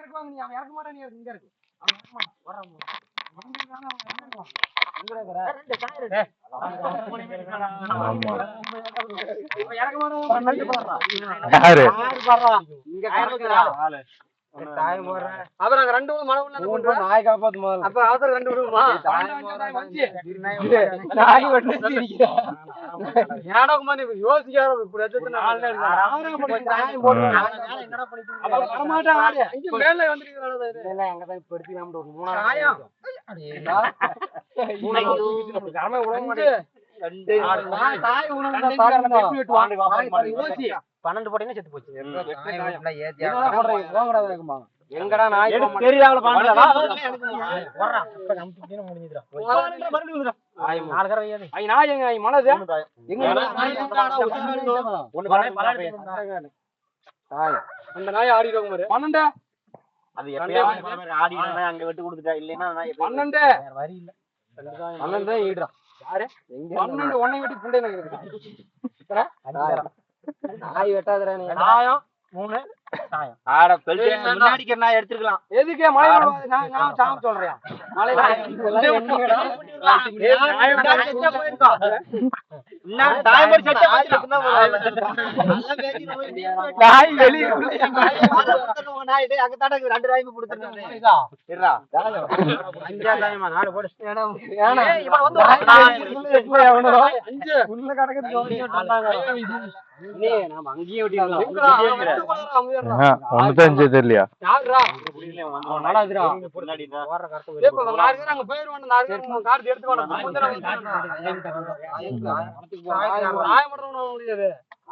இறக்குவாங்க நீ அவன் இறக்க மாட்டான் நீ இங்க இருக்கு. அவன் இறக்க மாட்டான். வர்றான் இறக்க மாட்டான்? இங்க. அப்புறம் ரெண்டு மழை உள்ள. நாய் காப்பாத்து முதல்ல. அப்ப அவசரம் ரெண்டு விடுமா நாய் இப்ப யோசிக்காத இப்படி மேல வந்துருக்கிறான் அது. பன்னெண்டு போட்டீங்கன்னா செத்து போச்சு. எங்கடா நாய்? தெரியாமல நாய் எங்க? மனது? அந்த நாய் ஆடிடும். பன்னெண்டு. அது அங்க விட்டு கொடுத்துட்டா இல்லைன்னா பன்னெண்டு. வேற வழி இல்ல. பன்னெண்டு ஈடுறான். யாரு? பன்னெண்டு ஒன்னை வெட்டி புண்டை. நாய் வெட்டாதடா நீ தாயம். மூணு ஆட பெல்ட் முன்னாடி நான் எடுத்துக்கலாம் எதுக்கு மழை வரும்போது நான் நான் சாம சொல்றேன் என்னங்கடா? நாய். நாய் வெளிய நாய் டேய், அங்க இருக்கு. ரெண்டு தாயமும் கொடுத்துருக்கானே. இருடா. நாலு போடு. இவன் வந்து நாய் நாய்? அஞ்சு. உள்ள கிடக்குது தெரிஞ்சு தெரியலையா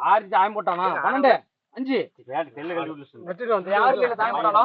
ஆறு சாயம் போட்டானா பன்னெண்டு. அஞ்சு. யாருக்கு சாயம் போட்டானா